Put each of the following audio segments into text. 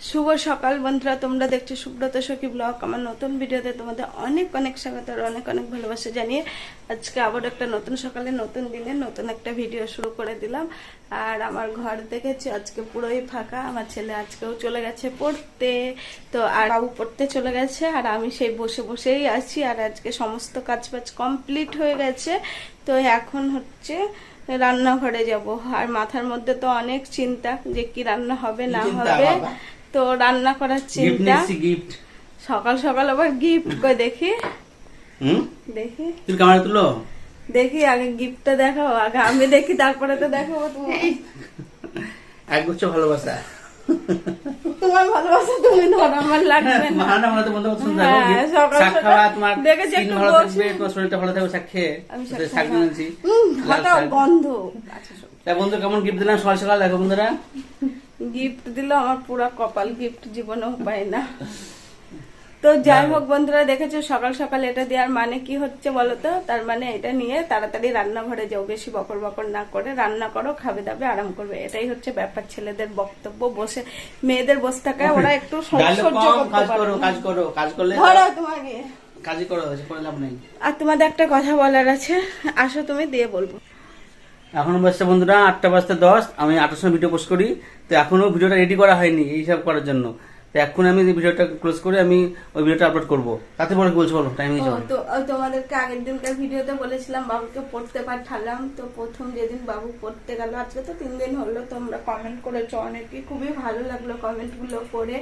শুভ সকাল বন্ধুরা তোমরা দেখছ সুব্রত সখী ব্লগ। আমার নতুন ভিডিওতে তোমাদের অনেক অনেক স্বাগত আর অনেক অনেক ভালোবাসা জানিয়ে আজকে আবার একটা নতুন সকালে নতুন দিনে নতুন একটা ভিডিও শুরু করে দিলাম। আর আমার ঘর দেখেছি আজকে পুরোই ফাঁকা। আমার ছেলে আজকেও চলে গেছে পড়তে। তো আর বাবু পড়তে চলে গেছে আর আমি সেই বসে বসেই আছি। আর আজকে সমস্ত কাজ বাজ কমপ্লিট হয়ে গেছে। তো এখন হচ্ছে রান্নাঘরে যাব। আর মাথার মধ্যে তো অনেক চিন্তা যে কি রান্না হবে না হবে? তো রান্না করার গিফট চিন্তা। গিফট সকাল সকাল আবার গিফট করে দেখি। হুম? দেখি। তুই ক্যামেরা তুলো? দেখি আগে গিফটটা দেখাও আগে আমি দেখি তারপরে তো দেখাবো গুচ্ছ ভালোবাসা। তোমার ভালোবাসা তুমি ধরো আমার লাগবে না। মাহানা ভালো তো বন্ধু পছন্দ হ্যাঁ, সকাল শাক খাওয়া তোমার দেখেছি একটু ভালো। থাকবে তোমার শরীরটা ভালো থাকবে শাক খেয়ে। আমি শাক হঠাৎ গন্ধ। আচ্ছা বন্ধু কেমন গিফট দিলাম সকাল সকাল দেখো বন্ধুরা। গিফট দিল আমার পুরা কপাল গিফট জীবনেও পাই না। তো যাই হোক বন্ধুরা দেখেছ সকাল সকাল এটা দেওয়ার মানে কি হচ্ছে বলো তো তার মানে এটা নিয়ে তাড়াতাড়ি রান্নাঘরে যাও বেশি বকর বকর না করে রান্না করো খাবে দাবে আরাম করবে। এটাই হচ্ছে ব্যাপার ছেলেদের বক্তব্য বসে মেয়েদের বসে থাকায় ওরা একটু কাজ করো কাজ করো কাজ করলে ধরো তোমাকে। কাজই করো করে লাভ নেই। আর তোমাদের একটা কথা বলার আছে আসো তুমি দিয়ে বলব। এখন বাজছে বন্ধুরা আটটা বাজতে দশ আমি আটটার সময় ভিডিও পোস্ট করি। তো এখনও ভিডিওটা রেডি করা হয়নি এইসব করার জন্য। তো এখন আমি ভিডিওটা ক্লোজ করে আমি ওই ভিডিওটা আপলোড করব। তাতে কি বলছো বলো? টাইম ও, হিসাবে তো তোমাদেরকে আগের দিনকার ভিডিওতে বলেছিলাম বাবুকে পড়তে পাঠালাম। তো প্রথম যেদিন বাবু পড়তে গেল আজকে তো তিন দিন হলো তোমরা কমেন্ট করেছ অনেকে। খুবই ভালো লাগল কমেন্টগুলো পড়ে।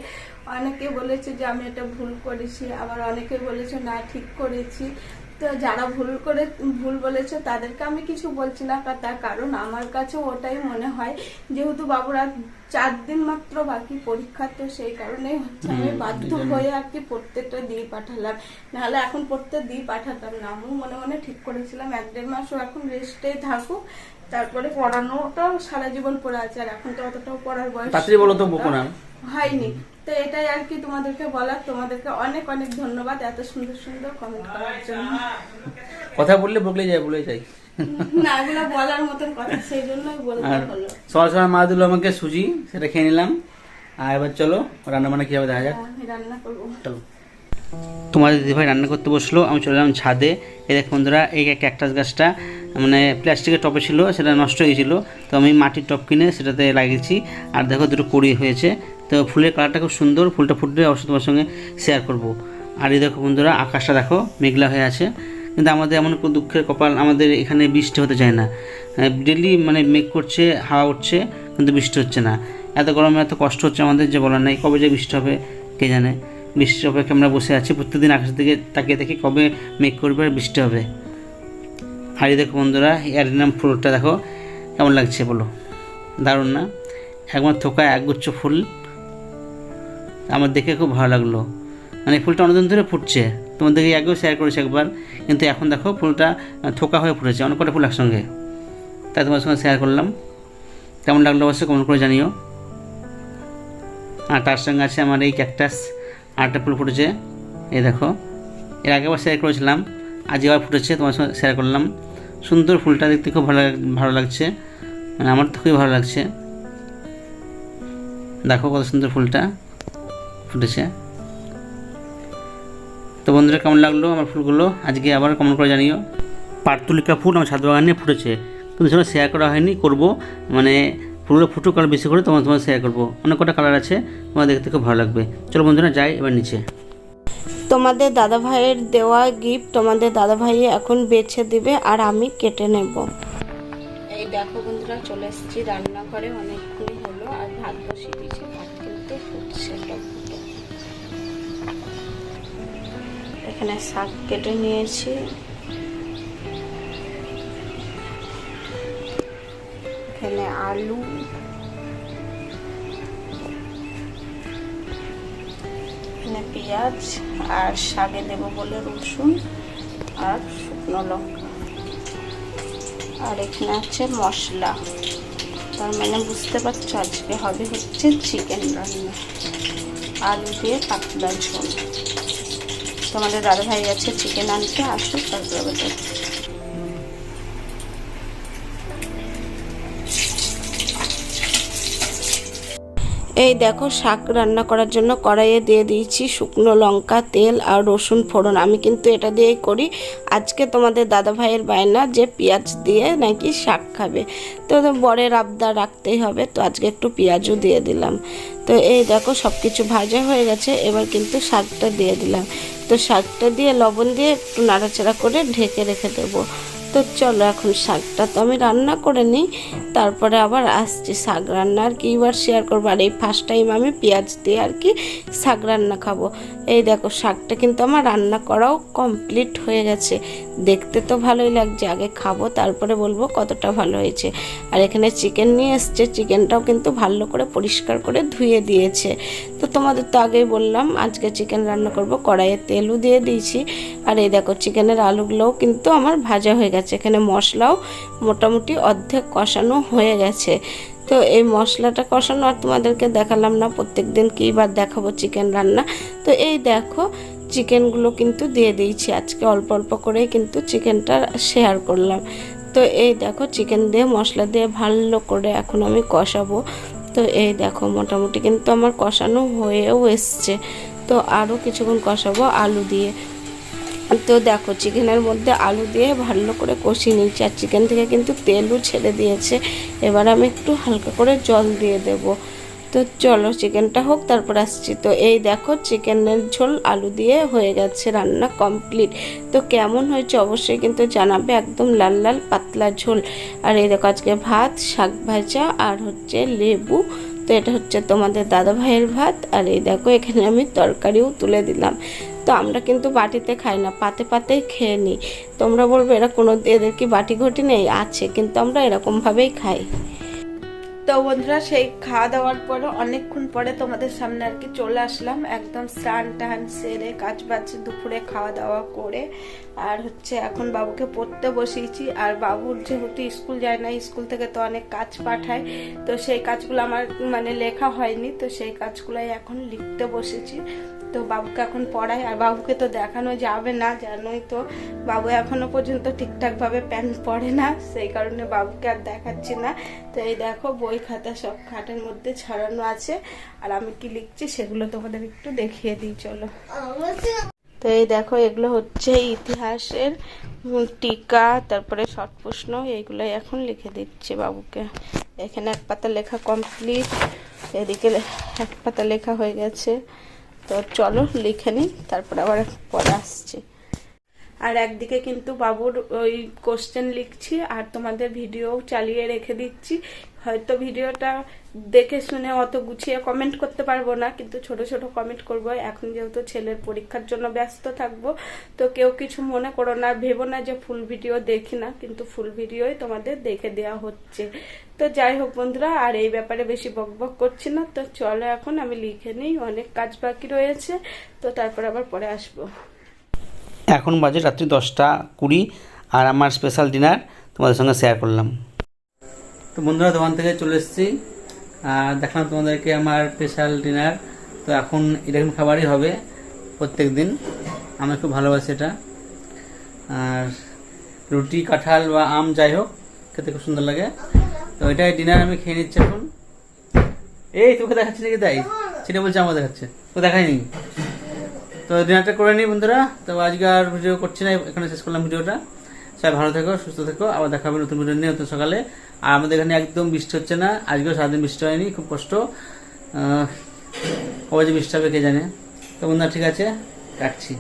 অনেকে বলেছে যে আমি এটা ভুল করেছি আবার অনেকে বলেছে না ঠিক করেছি। তো যারা ভুল করে ভুল বলেছে তাদেরকে আমি কিছু বলছি না তার কারণ আমার কাছে ওটাই মনে হয়। যেহেতু বাবুর চার দিন মাত্র বাকি পরীক্ষা তো সেই কারণে হচ্ছে আমি বাধ্য হয়ে আর কি প্রত্যেকটা দিয়ে পাঠালাম। নাহলে এখন পড়তে দিয়ে পাঠাতাম না। আমিও মনে মনে ঠিক করেছিলাম এক দেড় মাসও এখন রেস্টেই থাকুক। তারপরে পড়ানোটাও সারা জীবন পড়ে আছে আর এখন তো অতটাও পড়ার বয়স তাড়াতাড়ি বলো তো হয়নি। তো এটাই আর কি তোমাদেরকে বলার। তোমাদেরকে অনেক অনেক ধন্যবাদ এত সুন্দর সুন্দর কমেন্ট করার জন্য। কথা বললে বকলে যায় বলে যাই না এগুলো বলার মতন কথা সেই জন্যই বলতে আর হলো। সকাল সকাল মা দিল আমাকে সুজি সেটা খেয়ে নিলাম। আর এবার চলো রান্না বান্না কীভাবে দেখা যাক? রান্না করব। চলো। তোমাদের দিদিভাই রান্না করতে বসল আমি চলে এলাম ছাদে। এই দেখ বন্ধুরা এই ক্যাকটাস গাছটা মানে প্লাস্টিকের টপে ছিল সেটা নষ্ট হয়েছিল তো আমি মাটির টপ কিনে সেটাতে লাগিয়েছি। আর দেখো দুটো কড়ি হয়েছে। তো ফুলের কালারটা খুব সুন্দর, ফুলটা ফুটলে অবশ্যই তোমার সঙ্গে শেয়ার করব। আর এই দেখো বন্ধুরা, আকাশটা দেখো, মেঘলা হয়ে আছে। কিন্তু আমাদের এমন কোনো দুঃখের কপাল, আমাদের এখানে বৃষ্টি হতে চায় না। ডেলি মানে মেঘ করছে, হাওয়া উঠছে, কিন্তু বৃষ্টি হচ্ছে না। এত গরমে এত কষ্ট হচ্ছে আমাদের, যে বলার নাই, কবে যে বৃষ্টি হবে, কে জানে? বৃষ্টির অপেক্ষা আমরা বসে আছি, প্রত্যেকদিন আকাশের দিকে তাকিয়ে দেখি কবে মেঘ করবে আর বৃষ্টি হবে। আর এই দেখো বন্ধুরা অ্যারিনাম ফুলটা দেখো, কেমন লাগছে বলো? দারুণ না? একবার থোকা, একগুচ্ছ ফুল। আমার দেখে খুব ভালো লাগল। মানে ফুলটা অনেকদিন ধরে ফুটছে। তোমাদেরকে আগেও শেয়ার করেছি একবার, কিন্তু এখন দেখো ফুলটা থোকা হয়ে ফুটেছে, অনেক কটা ফুল একসঙ্গে। তাই তোমার সঙ্গে শেয়ার করলাম। কেমন লাগল অবশ্যই কমেন্ট করে জানিও। আর তার সঙ্গে আছে আমার এই ক্যাকটাস আরেকটা ফুল ফুটেছে। এই দেখো, এর আগেবার শেয়ার করেছিলাম আজ আবার ফুটেছে, তোমার সঙ্গে শেয়ার করলাম। সুন্দর ফুলটা দেখতে খুব ভালো ভালো লাগছে। মানে আমার তো খুবই ভালো লাগছে। দেখো কত সুন্দর ফুলটা। ফুটেছে। তো বন্ধুরা কেমন লাগল আমার ফুলগুলো? আজকে আবার কমেন্ট করে জানিও। পার্তুলিকা ফুল আমার ছাদ বাগানে ফুটেছে। কিন্তু সেটা শেয়ার করা হয়নি করব। মানে ফুলগুলো ফুটুক আর বেশি করে তোমার তোমার শেয়ার করব। অনেক কটা কালার আছে তোমার দেখতে খুব ভালো লাগবে। চলো বন্ধুরা যাই এবার নিচে। তোমাদের দাদা ভাইয়ের দেওয়া গিফট তোমাদের দাদা ভাই এখন বেছে দিবে আর আমি কেটে নেব। এই দেখো বন্ধুরা চলে এসেছি রান্নাঘরে অনেকক্ষণই হলো আর ভাত বসিয়ে দিয়েছি। ভাত কিন্তু ফুটছে এখানে শাক কেটে নিয়েছি। এখানে আলু। এখানে পেঁয়াজ আর শাকে দেব বলে রসুন আর শুকনো লঙ্কা। আর এখানে আছে মশলা। তার মানে বুঝতে পারছ, আজকে হবে হচ্ছে চিকেন রান্না। আলু দিয়ে পাতলা ঝোল। তোমাদের দাদা ভাই আছে চিকেন আনতে আসুক তারপরে এই দেখো শাক রান্না করার জন্য কড়াইয়ে দিয়ে দিয়েছি শুকনো লঙ্কা, তেল আর রসুন ফোড়ন। আমি কিন্তু এটা দিয়েই করি। আজকে তোমাদের দাদা ভাইয়ের বায়না যে পেঁয়াজ দিয়ে নাকি শাক খাবে। তো বরের আবদার রাখতেই হবে, তো আজকে একটু পেঁয়াজও দিয়ে দিলাম। তো এই দেখো সব কিছু ভাজা হয়ে গেছে, এবার কিন্তু শাকটা দিয়ে দিলাম। তো শাকটা দিয়ে লবণ দিয়ে একটু নাড়াচাড়া করে ঢেকে রেখে দেবো। তো চলো, এখন শাকটা তো আমি রান্না করে নিই। তারপরে আবার আসছি শাক রান্না। আর কি এবার শেয়ার করব? আর এই ফার্স্ট টাইম আমি পেঁয়াজ দিয়ে আর কি শাক রান্না খাব। এই দেখো, শাকটা কিন্তু আমার রান্না করাও কমপ্লিট হয়ে গেছে। দেখতে তো ভালোই লাগছে, আগে খাব, তারপরে বলব কতটা ভালো হয়েছে। আর এখানে চিকেন নিয়ে এসছে চিকেনটাও কিন্তু ভালো করে পরিষ্কার করে ধুয়ে দিয়েছে। তো তোমাদের তো আগেই বললাম, আজকে চিকেন রান্না করব, কড়াইয়ে তেলও দিয়ে দিয়েছি। আর এই দেখো চিকেনের আলুগুলোও কিন্তু আমার ভাজা হয়ে গেছে। এখানে মশলাও মোটামুটি অর্ধেক কষানো হয়ে গেছে। তো এই মশলাটা কষানো আর তোমাদেরকে দেখালাম না প্রত্যেক দিন কী বার দেখাবো চিকেন রান্না। তো এই দেখো চিকেনগুলো কিন্তু দিয়ে দিয়েছি। আজকে অল্প অল্প করে কিন্তু চিকেনটা শেয়ার করলাম। তো এই দেখো চিকেন দিয়ে মশলা দিয়ে ভালো করে এখন আমি কষাবো। তো এই দেখো মোটামুটি কিন্তু আমার কষানো হয়েও এসছে। তো আরও কিছুক্ষণ কষাবো আলু দিয়ে। তো দেখো চিকেনের মধ্যে আলু দিয়ে ভালো করে কষিয়ে নিচ্ছি আর চিকেন থেকে কিন্তু তেলও ছেড়ে দিয়েছে। এবার আমি একটু হালকা করে জল দিয়ে দেব। তো চলো চিকেনটা হোক, তারপর আসছি। তো এই দেখো চিকেনের ঝোল আলু দিয়ে হয়ে গেছে রান্না কমপ্লিট। তো কেমন হয়েছে অবশ্যই কিন্তু জানাবে, একদম লাল লাল পাতলা ঝোল। আর এই দেখো আজকে ভাত, শাক ভাজা আর হচ্ছে লেবু। তো এটা হচ্ছে তোমাদের দাদা ভাইয়ের ভাত। আর এই দেখো এখানে আমি তরকারিও তুলে দিলাম। তো আমরা কিন্তু বাটিতে খাই না, পাতে পাতেই খেয়ে নিই। তোমরা বলবে এরা কোনো, এদের কি বাটি ঘটি নেই? আছে, কিন্তু আমরা এরকমভাবেই খাই। তো বন্ধুরা, সেই খাওয়া দাওয়ার পরে অনেকক্ষণ পরে তোমাদের সামনে আর কি চলে আসলাম। একদম স্নান টান সেরে কাজ বাজ দুপুরে খাওয়া দাওয়া করে আর হচ্ছে এখন বাবুকে পড়তে বসিয়েছি। আর বাবুর যেহেতু স্কুল যায় না, স্কুল থেকে তো অনেক কাজ পাঠায়, তো সেই কাজগুলো আমার মানে লেখা হয়নি, তো সেই কাজগুলোই এখন লিখতে বসেছি। তো বাবুকে এখন পড়াই আর বাবুকে তো দেখানো যাবে না, জানোই তো। বাবু এখনও পর্যন্ত ঠিকঠাকভাবে প্যান্ট পরে না, সেই কারণে বাবুকে আর দেখাচ্ছি না। তো এই দেখো, বই খাতা সব খাটের মধ্যে ছড়ানো আছে, আর আমি কি লিখছি সেগুলো তোমাদের একটু দেখিয়ে দিই, চলো। তো এই দেখো, এগুলো হচ্ছে ইতিহাসের টিকা, তারপরে শর্ট প্রশ্ন, এইগুলোই এখন লিখে দিচ্ছে বাবুকে। এখানে এক পাতা লেখা কমপ্লিট এদিকে এক পাতা লেখা হয়ে গেছে। তো চলো লিখে নিই, তারপরে আবার পরে আসছি। আর একদিকে কিন্তু বাবুর ওই কোশ্চেন লিখছি, আর তোমাদের ভিডিও চালিয়ে রেখে দিচ্ছি। হয়তো ভিডিওটা দেখে শুনে অত গুছিয়ে কমেন্ট করতে পারব না, কিন্তু ছোট ছোট কমেন্ট করব। এখন যেহেতু ছেলের পরীক্ষার জন্য ব্যস্ত থাকব, তো কেউ কিছু মনে করো না, ভেবো না যে ফুল ভিডিও দেখি না, কিন্তু ফুল ভিডিওই তোমাদের দেখে দেওয়া হচ্ছে। তো যাই হোক বন্ধুরা, আর এই ব্যাপারে বেশি বকবক করছি না, তো চলো এখন আমি লিখে নিই, অনেক কাজ বাকি রয়েছে, তো তারপর আবার পরে আসব। এখন বাজে রাত্রি দশটা কুড়ি, আর আমার স্পেশাল ডিনার তোমাদের সঙ্গে শেয়ার করলাম। তো বন্ধুরা, দোকান থেকে চলে এসেছি। আর দেখলাম তোমাদেরকে আমার স্পেশাল ডিনার তো এখন এরকম খাবারই হবে প্রত্যেক দিন আমি খুব ভালোবাসি এটা। আর রুটি, কাঁঠাল বা আম যাই হোক, খেতে খুব সুন্দর লাগে। তো এটাই ডিনার আমি খেয়ে নিচ্ছি এখন। এই, তোকে দেখাচ্ছি নাকি তাই? সেটা বলছে আমার দেখাচ্ছে। তো দেখায়নি তো ডিনারটা করে নিই বন্ধুরা। তো আজকে আর ভিডিও করছি না, এখানে শেষ করলাম ভিডিওটা সবাই ভালো থেকো, সুস্থ থেকো। আবার দেখা হবে নতুন ভিডিও নিয়ে নতুন সকালে। আর আমাদের এখানে একদম বৃষ্টি হচ্ছে না। আজকেও সারাদিন বৃষ্টি হয়নি, খুব কষ্ট। কবে যে বৃষ্টি হবে কে জানে? তো বন্ধুরা, ঠিক আছে, রাখছি।